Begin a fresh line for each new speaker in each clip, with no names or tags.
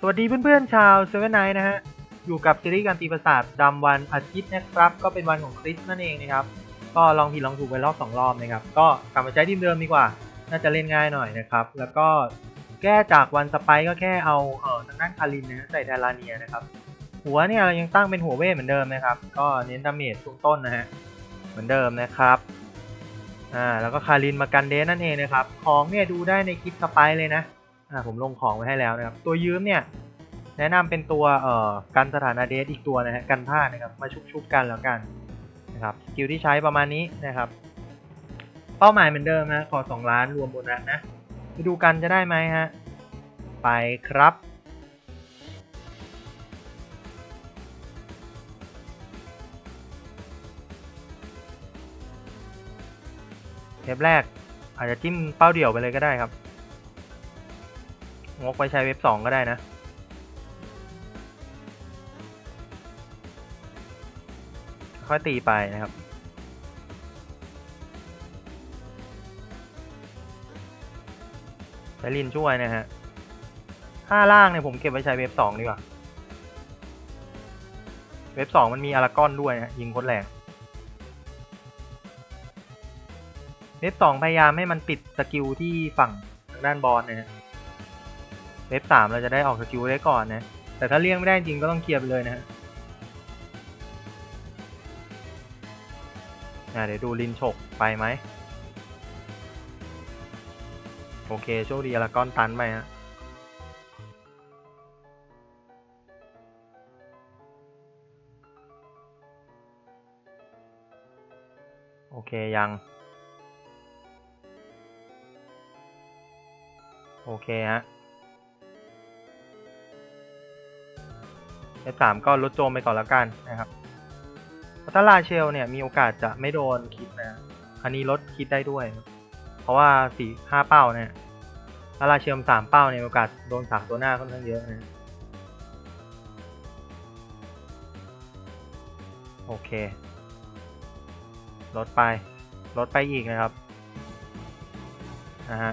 สวัสดีเพื่อนๆชาวเซเว่นไนนะฮะ อยู่กับซีรีส์การตีประสาทจำวันอาทิตย์นะครับ ก็เป็นวันของคริสนั่นเองนะครับ ก็ลองผิดลองถูกไปรอบสองรอบนะครับ ก็กลับมาใช้ทีมเดิมดีกว่า น่าจะเล่นง่ายหน่อยนะครับ แล้วก็แก้จากวันสไปก็แค่เอาเออทางด้านคารินนะใส่แทลาเนียนะครับ หัวเนี่ยเรายังตั้งเป็นหัวเวทเหมือนเดิมนะครับ ก็เน้นดาเมจช่วงต้นนะฮะ เหมือนเดิมนะครับอ่าแล้วก็คารินมากันเดสนั่นเองนะครับ ของเนี่ยดูได้ในคลิปสไปเลยนะ อ่าผมลงของไว้ให้แล้วนะครับ ตัวยืมเนี่ยแนะนำเป็นตัวเอ่อกันสถานะเดสอีกตัวนะฮะกันพลาดนะครับมาชุบๆกันแล้วกันนะครับสกิลที่ใช้ประมาณนี้นะครับ เป้าหมายเหมือนเดิมนะขอ 2 ล้านรวมโบนัสนะไปดูกันจะได้ไหมฮะไปครับเทปแรกอาจจะจิ้มเป้าเดี่ยวไปเลยก็ได้ครับ งกไปใช้เว็บสองก็ได้นะ ค่อยตีไปนะครับ ใช้ลินช่วยนะฮะค่าล่างเนี่ยผมเก็บไว้ใช้เว็บสองดีกว่า เว็บสองมันมีอารากอนด้วยนะยิงโคตรแรงเว็บสองพยายามให้มันปิดสกิลที่ฝั่งทางด้านบอสนะฮะ เว็บสามเราจะได้ออกสกิลได้ก่อนนะ แต่ถ้าเลี่ยงไม่ได้จริงก็ต้องเคลียร์ไปเลยนะฮะเดี๋ยวดูลินฉกไปไหม โอเคโชคดีลากอนตันไปฮะโอเคยัง โอเคฮะ เอสามก็ลดโจมไปก่อนแล้วกันนะครับถ้าลาเชลเนี่ยมีโอกาสจะไม่โดนคิดนะ อันนี้ลดคิดได้ด้วย เพราะว่าสี่ห้าเป้าเนี่ยถ้าลาเชลสามเป้าเนี่ยโอกาสโดนสามตัวหน้าค่อนข้างเยอะนะโอเค ลดไป ลดไปอีกนะครับนะฮะ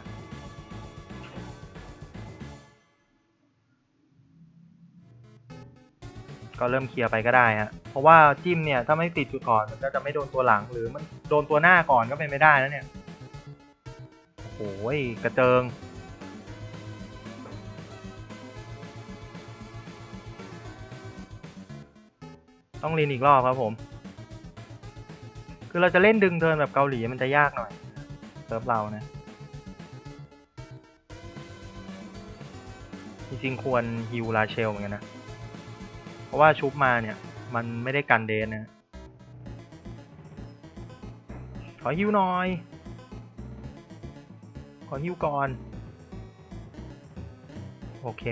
ก็เริ่มเคลียร์ไปก็ได้ฮะเพราะว่าจิ้มเนี่ยถ้าไม่ติดจุดอ่อนมันก็จะไม่โดนตัวหลังหรือมันโดนตัวหน้าก่อนก็เป็นไม่ได้แล้วเนี่ยโอ้โหกระเจิงต้องลีนอีกรอบครับผม คือเราจะเล่นดึงเทินแบบเกาหลีมันจะยากหน่อยเซิร์ฟเรานะ จริงๆควรฮิวลาเชลเหมือนกันนะ ราะว่าชุบมาเนี่ย มันไม่ได้กันเดนนะ ขอฮิวหน่อย ขอฮิวก่อน โอเค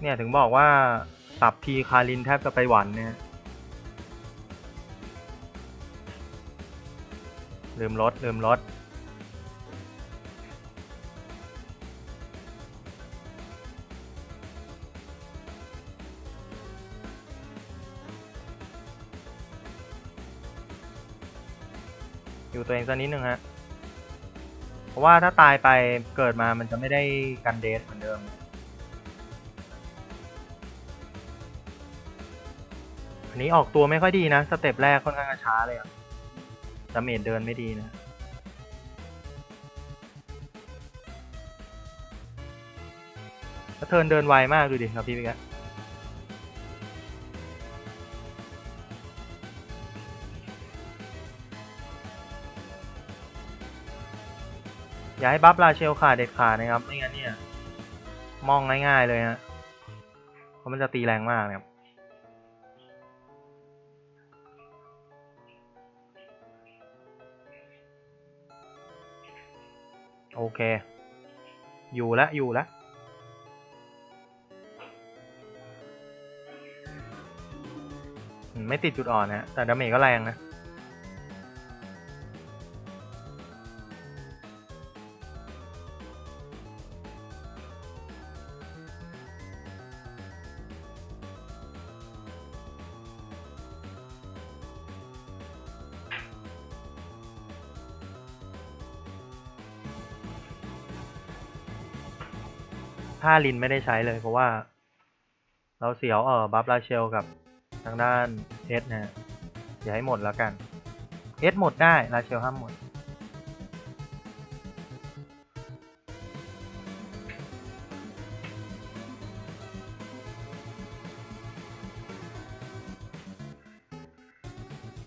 เนี่ยถึงบอกว่าสับทีคารินแทบจะไปหวันเนี่ยลืมรถลืมรถ อยู่ตัวเองสักนิดนึงฮะ เพราะว่าถ้าตายไปเกิดมามันจะไม่ได้กันเดทเหมือนเดิม อันนี้ออกตัวไม่ค่อยดีนะ สเต็ปแรกค่อนข้างช้าเลยอะดาเมจเดินไม่ดีนะแล้วเทิร์นเดินไวมากดูดิครับพี่ปิ๊กะ อย่าให้บัฟลาเชลขาดเด็ดขาดนะครับ ไม่งั้นเนี่ย มองง่ายๆเลยฮะเพราะมันจะตีแรงมากนะครับโอเค อยู่แล้วอยู่แล้วอืมไม่ติดจุดอ่อนนะแต่ดาเมจก็แรงนะ ท่าลินไม่ได้ใช้เลยเพราะว่า เราเสียวเออบัฟลาเชลกับทางด้านเอสนะฮะอย่าให้หมดแล้วกันเอสหมดได้ลาเชลห้ามหมด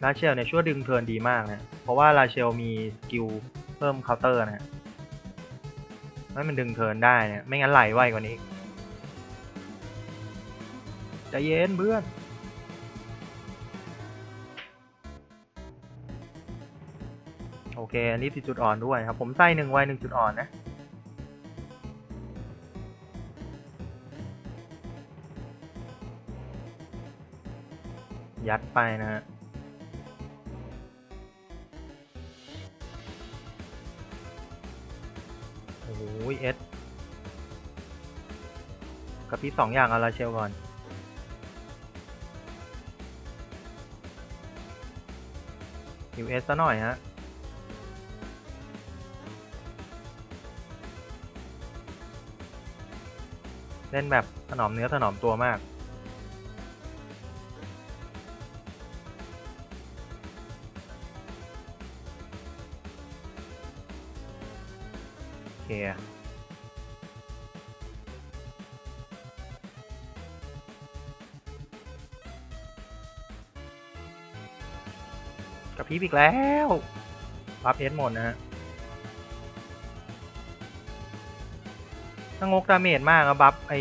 ลาเชลเนี่ยช่วยดึงเทิร์นดีมากนะ เพราะว่าลาเชลมีสกิลเพิ่มเคาน์เตอร์นะฮะ ให้มันดึงเทินได้เนี่ย ไม่งั้นไหลไวกว่านี้จะเย็นเพื่อนโอเค อันนี้ติจุดอ่อนด้วยครับ ผมใส่หนึ่งไว้หนึ่งจุดอ่อนนะ ยัดไปนะฮะ อ้ยเอสกับพี่สองอย่างอะไรเชลก่อนฮิวเอสซะหน่อยฮะ เล่นแบบถนอมเนื้อถนอมตัวมาก กับพริบอีกแล้วบัฟเอสหมดนะฮะถ้างกดาเมจมากอะบัฟไอ้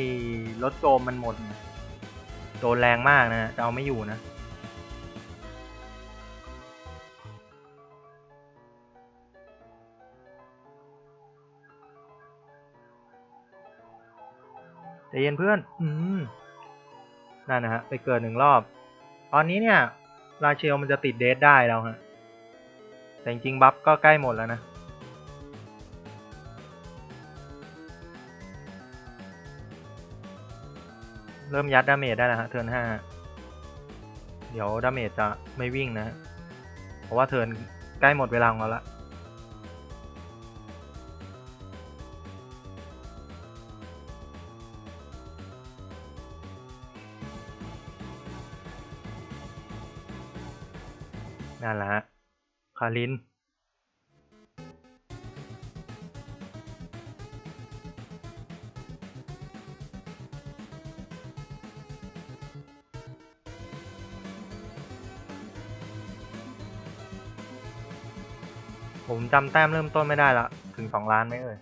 รถโจมมันหมด โดนแรงมากนะฮะจะเอาไม่อยู่นะ ใจเย็นเพื่อน อืมนั่นนะฮะ ไปเกิดหนึ่งรอบ ตอนนี้เนี่ย ราเชลมันจะติดเดทได้แล้วฮะ แต่จริงๆบัฟก็ใกล้หมดแล้วนะ เริ่มยัดดาเมจได้แล้วฮะ เทิร์นห้า เดี๋ยวดาเมจจะไม่วิ่งนะฮะเพราะว่าเทิร์นใกล้หมดเวลาของเราละ นั่นแหละฮะ คาริน ผมจำแต้มเริ่มต้นไม่ได้ละ ถึงสองล้านไหมเอ่ย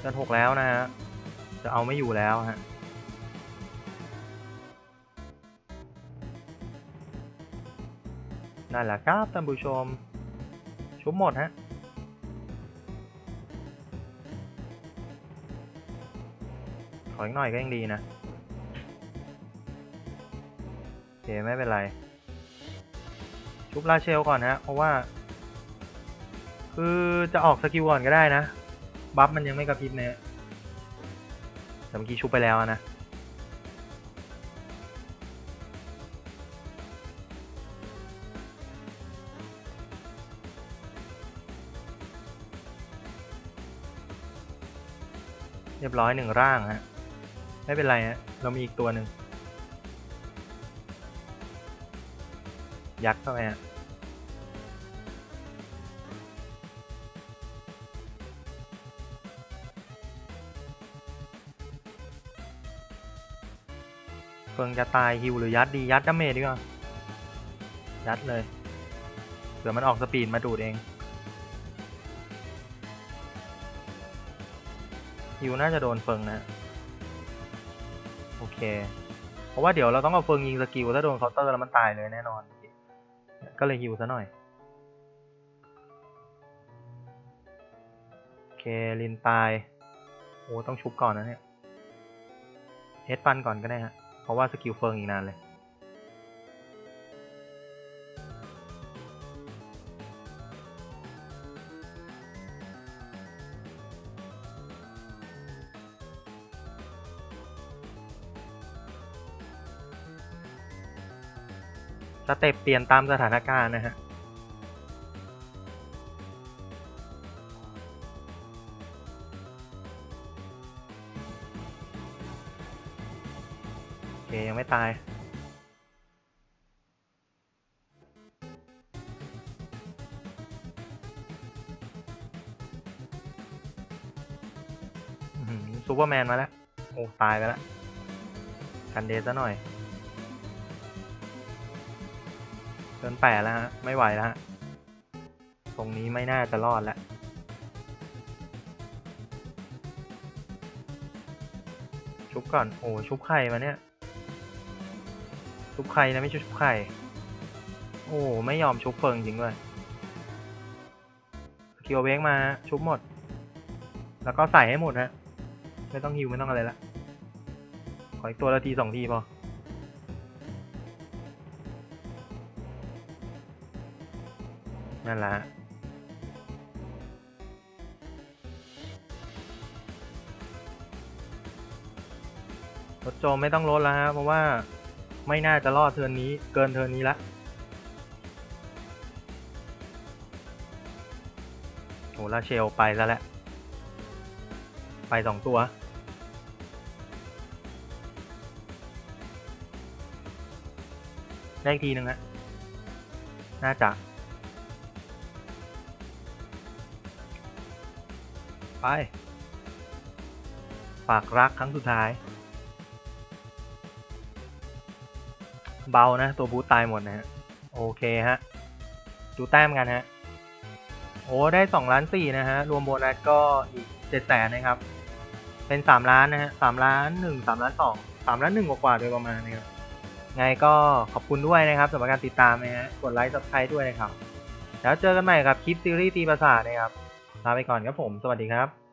เดือนหกแล้วนะฮะ จะเอาไม่อยู่แล้วฮะนั่นแหละครับท่านผู้ชม ชุบหมดฮะ ขออีกหน่อยก็ยังดีนะโอเคไม่เป็นไร ชุบลาเชลก่อนฮะ เพราะว่า คือจะออกสกิลก่อนก็ได้นะ บัฟมันยังไม่กระพริบเนี่ยแต่เมื่อกี้ชุบไปแล้วนะเรียบร้อยหนึ่งร่างฮะไม่เป็นไรฮะเรามีอีกตัวหนึ่งยัดเข้าไปฮะ ฟิงจะตายฮิวหรือยัดดียัดดาเมจดีกว่า ยัดเลยเผื่อมันออกสปีดมาดูดเองฮิวน่าจะโดนเฟิงนะ โอเค เพราะว่าเดี๋ยวเราต้องเอาเฟิงยิงสกิลถ้าโดนเคาน์เตอร์แล้วมันตายเลยแน่นอน ก็เลยฮิวซะหน่อย โอเคลินตาย โอ้ต้องชุบก่อนนะเนี่ยเฮดฟันก่อนก็ได้ฮะ ราะว่าสกิลเฟิงอีกนานเลย สเต็ปเปลี่ยนตามสถานการณ์นะฮะ ตาย ซูเปอร์แมนมาแล้ว โอ้ ตายไปแล้ว กันเดซะหน่อยเกินแปดแล้วฮะ ไม่ไหวแล้วฮะ ตรงนี้ไม่น่าจะรอดแล้วชุบก่อน โอ้ ชุบไข่มาเนี่ย ชุบไข่นะไม่ใช่ชุบไข่โอ้ไม่ยอมชุบเฟิงจริงด้วยสกิลเวกมาชุบหมด แล้วก็ใส่ให้หมดฮะไม่ต้องฮิวไม่ต้องอะไรละขออีกตัวละทีสองทีพอนั่นละรถโจมไม่ต้องลดแล้วฮะเพราะว่า ไม่น่าจะรอดเทิร์นนี้เกินเทิร์นนี้ละโหลาเชลไปแล้วแหละ ไปสองตัว ได้ทีหนึ่งฮะน่าจะไปฝากรักครั้งสุดท้าย เบานะ ตัวบูตตายหมดนะฮะ โอเคฮะ ดูแต้มกันฮะ โอ้ ได้สองล้านสี่นะฮะ รวมโบนัสก็อีกเจ็ดแสนนะครับ เป็นสามล้านนะฮะสามล้านหนึ่งสามล้านสองสามล้านหนึ่งกว่าๆโดยประมาณนะครับไงก็ขอบคุณด้วยนะครับสำหรับการติดตามนะฮะ กดไลค์ซับสไครต์ด้วยนะครับ แล้วเจอกันใหม่กับคลิปซีรีส์ตีประสาทนะครับลาไปก่อนครับผม สวัสดีครับ